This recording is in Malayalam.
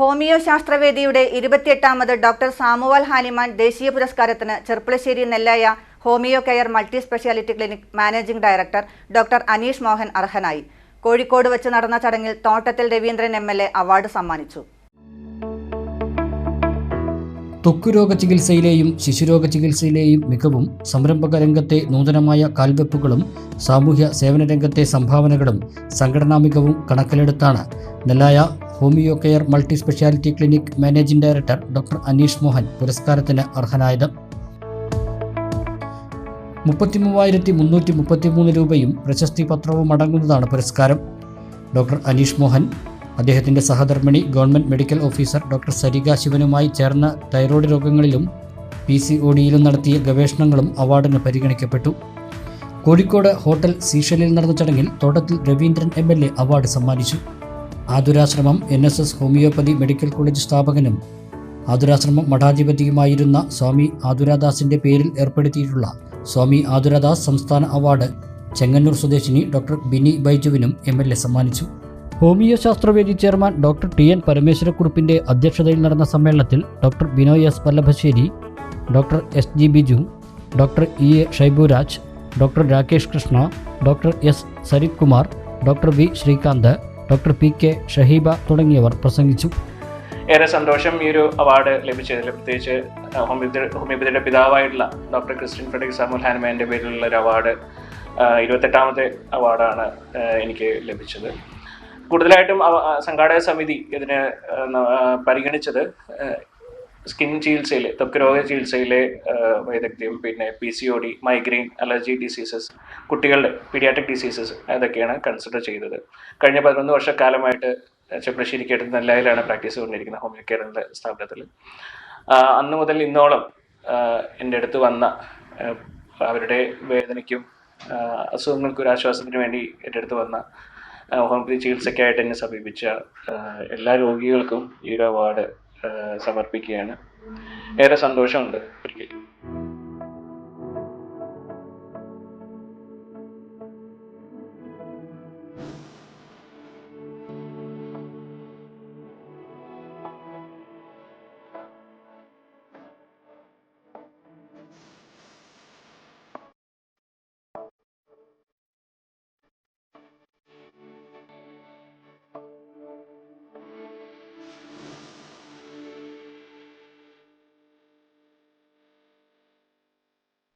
ഹോമിയോ ശാസ്ത്രവേദിയുടെ ഇരുപത്തിയെട്ടാമത് ഡോക്ടർ സാമുവാൽ ഹാനിമാൻ ദേശീയ പുരസ്കാരത്തിന് Cherpulassery Nellaya homeo care multi speciality clinic managing director doctor Aneesh Mohan അർഹനായി. കോഴിക്കോട് വെച്ച് നടന്ന ചടങ്ങിൽ തോട്ടത്തിൽ രവീന്ദ്രൻ എം അവാർഡ് സമ്മാനിച്ചു. ത്വക്കുരോഗ ചികിത്സയിലെയും ശിശുരോഗ ചികിത്സയിലെയും മികവും സംരംഭക രംഗത്തെ നൂതനമായ കാൽവെപ്പുകളും സാമൂഹ്യ സേവന രംഗത്തെ സംഭാവനകളും സംഘടനാ മികവും കണക്കിലെടുത്താണ് Nellaya homeo care multi speciality clinic managing director doctor Aneesh Mohan പുരസ്കാരത്തിന് അർഹനായത്. മുപ്പത്തിമൂവായിരത്തി മുന്നൂറ്റി മുപ്പത്തിമൂന്ന് രൂപയും പ്രശസ്തി പത്രവും അടങ്ങുന്നതാണ് പുരസ്കാരം. ഡോക്ടർ അനീഷ് മോഹൻ അദ്ദേഹത്തിന്റെ സഹധർമ്മിണി government medical officer doctor Sarika ശിവനുമായി ചേർന്ന് തൈറോയ്ഡ് രോഗങ്ങളിലും പി സി ഒ ഡിയിലും നടത്തിയ ഗവേഷണങ്ങളും അവാർഡിന് പരിഗണിക്കപ്പെട്ടു. കോഴിക്കോട് ഹോട്ടൽ സീഷലിൽ നടന്ന ചടങ്ങിൽ Thottathil Raveendran M L A award സമ്മാനിച്ചു. Athurasramam N S S homoeopathy medical college സ്ഥാപകനും ആതുരാശ്രമം മഠാധിപതിയുമായിരുന്ന സ്വാമി ആതുരാദാസിന്റെ പേരിൽ ഏർപ്പെടുത്തിയിട്ടുള്ള സ്വാമി ആതുരാദാസ് സംസ്ഥാന അവാർഡ് ചെങ്ങന്നൂർ സ്വദേശിനി ഡോക്ടർ ബിനി ബൈജുവിനും എം എൽ എ സമ്മാനിച്ചു. Homeo ശാസ്ത്രവേദി chairman doctor T N പരമേശ്വരക്കുറുപ്പിന്റെ അധ്യക്ഷതയിൽ നടന്ന സമ്മേളനത്തിൽ doctor Binoy S Vallabhassery doctor S G Biju doctor E A Shaiburaj doctor Rakesh Krishna doctor S Sarith Kumar doctor V Sreekanth doctor P K Shaheeba തുടങ്ങിയവർ പ്രസംഗിച്ചു. ഏറെ സന്തോഷം ഈ ഒരു അവാർഡ് ലഭിച്ചതിൽ പ്രത്യേകിച്ച് ഹോമിയോപ്പതി ഹോമിയോപ്പതിയുടെ പിതാവായിട്ടുള്ള ഡോക്ടർ ക്രിസ്ത്യൻ ഫ്രെഡറിക് സാമുൽ ഹാൻമാന്റെ പേരിലുള്ള ഒരു അവാർഡ് ഇരുപത്തെട്ടാമത്തെ അവാർഡാണ് എനിക്ക് ലഭിച്ചത്. കൂടുതലായിട്ടും സംഘാടക സമിതി ഇതിന് പരിഗണിച്ചത് സ്കിൻ ചികിത്സയിൽ ത്വക്രോഗ ചികിത്സയിലെ വൈദഗ്ധ്യം പിന്നെ P C O D migraine allergy diseases കുട്ടികളുടെ പീഡിയാട്രിക് ഡിസീസസ് അതൊക്കെയാണ് കൺസിഡർ ചെയ്തത്. കഴിഞ്ഞ പതിനൊന്ന് വർഷക്കാലമായിട്ട് ചെപ്പളശ്ശേരിക്കടുത്ത് നെല്ലായിലാണ് പ്രാക്ടീസ് കൊണ്ടിരിക്കുന്നത് ഹോമിയോ കെയർ എന്ന സ്ഥാപനത്തിൽ അന്ന് മുതൽ ഇന്നോളം എന്റെ അടുത്ത് വന്ന അവരുടെ വേദനയ്ക്കും അസുഖങ്ങൾക്കും ഒരു ആശ്വാസത്തിന് വേണ്ടി എന്റെ അടുത്ത് വന്ന ഹോമിയോപ്പതി ചികിത്സയ്ക്കായിട്ട് എന്നെ സമീപിച്ച എല്ലാ രോഗികൾക്കും ഈ അവാർഡ് സമർപ്പിക്കുകയാണ്. ഏറെ സന്തോഷമുണ്ട്.